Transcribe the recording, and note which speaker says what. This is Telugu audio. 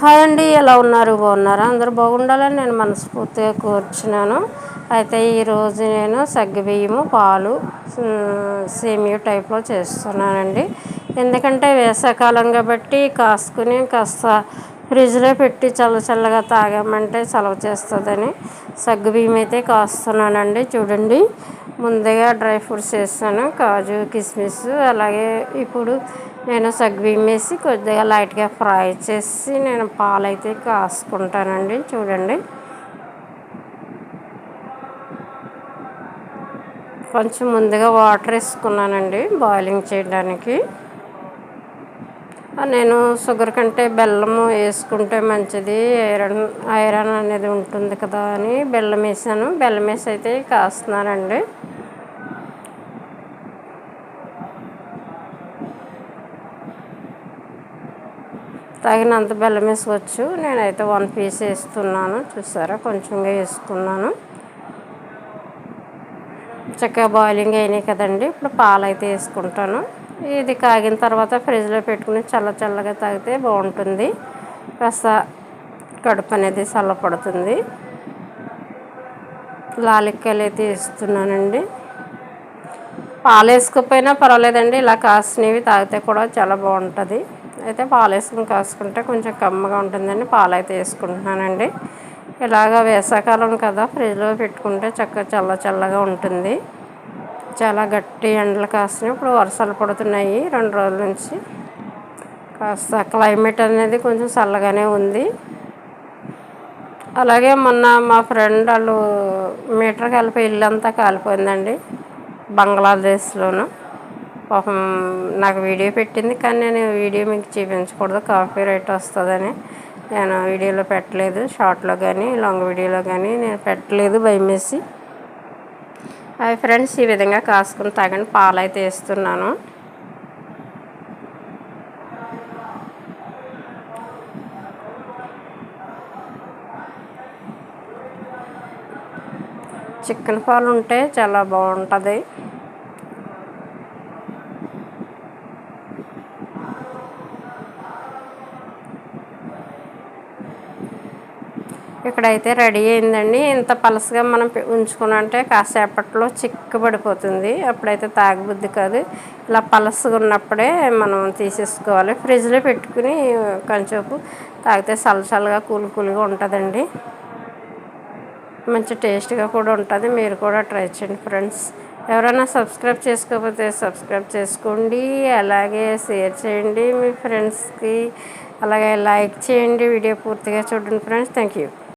Speaker 1: హాయ్ అండి ఎలా ఉన్నారు? బాగున్నారా? అందరూ బాగుండాలని నేను మనస్ఫూర్తిగా కూర్చున్నాను. అయితే ఈరోజు నేను సగ్గుబియ్యము పాలు సేమియా టైప్లో చేస్తున్నానండి. ఎందుకంటే వేసవకాలం కాబట్టి కాసుకుని కాస్త ఫ్రిడ్జ్లో పెట్టి చల్ల చల్లగా తాగామంటే చలవ చేస్తుందని సగ్గుబియ్యం అయితే కాస్తున్నానండి. చూడండి ముందుగా డ్రై ఫ్రూట్స్ వేస్తాను కాజు కిస్మిస్ అలాగే ఇప్పుడు నేను సగ్గుబియ్యం వేసి కొద్దిగా లైట్గా ఫ్రై చేసి నేను పాలైతే కాసుకుంటానండి. చూడండి. కొంచెం ముందుగా వాటర్ వేసుకున్నానండి బాయిలింగ్ చేయడానికి. నేను షుగర్ కంటే బెల్లము వేసుకుంటే మంచిది. ఐరన్ ఐరన్ అనేది ఉంటుంది కదా అని బెల్లం వేసాను. బెల్లం వేసి అయితే కాస్తున్నానండి. తగినంత బెల్లం వేసుకోవచ్చు. నేనైతే వన్ పీస్ వేస్తున్నాను. చూసారా? కొంచెంగా వేసుకున్నాను. చక్కగా బాయిలింగ్ అయినాయి కదండి. ఇప్పుడు పాలు అయితే వేసుకుంటాను. ఇది కాగిన తర్వాత ఫ్రిడ్జ్లో పెట్టుకుని చల్ల చల్లగా తాగితే బాగుంటుంది. కాస్త కడుపు అనేది చల్లపడుతుంది. లాలిక్కలు అయితే వేస్తున్నానండి. పాలు వేసుకోకపోయినా పర్వాలేదండి. ఇలా కాసినవి తాగితే కూడా చాలా బాగుంటుంది. అయితే పాలు వేసుకుని కాసుకుంటే కొంచెం కమ్మగా ఉంటుందని పాలు అయితే వేసుకుంటున్నానండి. ఇలాగ వేసాకాలం కదా ఫ్రిడ్జ్లో పెట్టుకుంటే చక్కగా చల్ల చల్లగా ఉంటుంది. చాలా గట్టి ఎండలు కాస్తున్నాయి ఇప్పుడు వర్షాలు పడుతున్నాయి రెండు రోజుల నుంచి. కాస్త క్లైమేట్ అనేది కొంచెం చల్లగానే ఉంది. అలాగే మొన్న మా ఫ్రెండ్ వాళ్ళు మీటర్ కలిపి ఇల్లు అంతా కాలిపోయిందండి బంగ్లాదేశ్లోనూ. పాపం నాకు వీడియో పెట్టింది కానీ నేను వీడియో మీకు చూపించకూడదు కాపీ రైట్ వస్తుందని. నేను వీడియోలో పెట్టలేదు షార్ట్లో కానీ లాంగ్ వీడియోలో కానీ నేను పెట్టలేదు భయమేసి. అవి ఫ్రెండ్స్ ఈ విధంగా కాసుకుని తగని పాలు అయితే వేస్తున్నాను. చికెన్ పాలు ఉంటే చాలా బాగుంటుంది. ఇక్కడైతే రెడీ అయిందండి. ఇంత పలసగా మనం ఉంచుకున్నంటే కాసేపట్లో చిక్కబడిపోతుంది. అప్పుడైతే తాగబుద్ధి కాదు. ఇలా పలసగా ఉన్నప్పుడే మనం తీసేసుకోవాలి. ఫ్రిడ్జ్లో పెట్టుకుని కొంచెంసేపు తాగితే చల్లచల్లగా కూల్ కూల్గా ఉంటుందండి. మంచి టేస్ట్గా కూడా ఉంటుంది. మీరు కూడా ట్రై చేయండి ఫ్రెండ్స్. ఎవరైనా సబ్స్క్రైబ్ చేసుకోకపోతే సబ్స్క్రైబ్ చేసుకోండి. అలాగే షేర్ చేయండి మీ ఫ్రెండ్స్కి. అలాగే లైక్ చేయండి. వీడియో పూర్తిగా చూడండి ఫ్రెండ్స్. Thank you